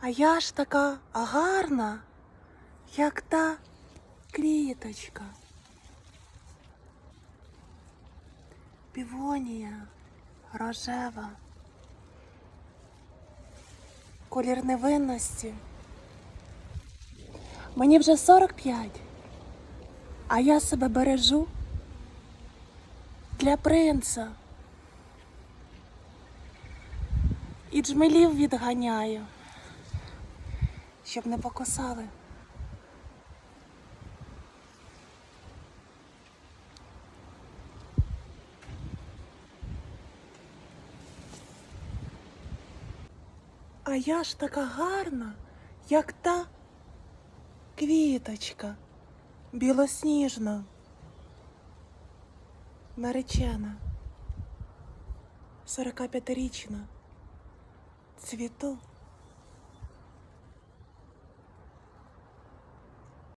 А я ж така гарна, як та квіточка. Півонія рожева. Колір невинності. Мені вже 45, а я себе бережу для принца. І джмелів відганяю, щоб не покусали. А я ж така гарна, як та квіточка білосніжна, наречена, 45-річна, цвіту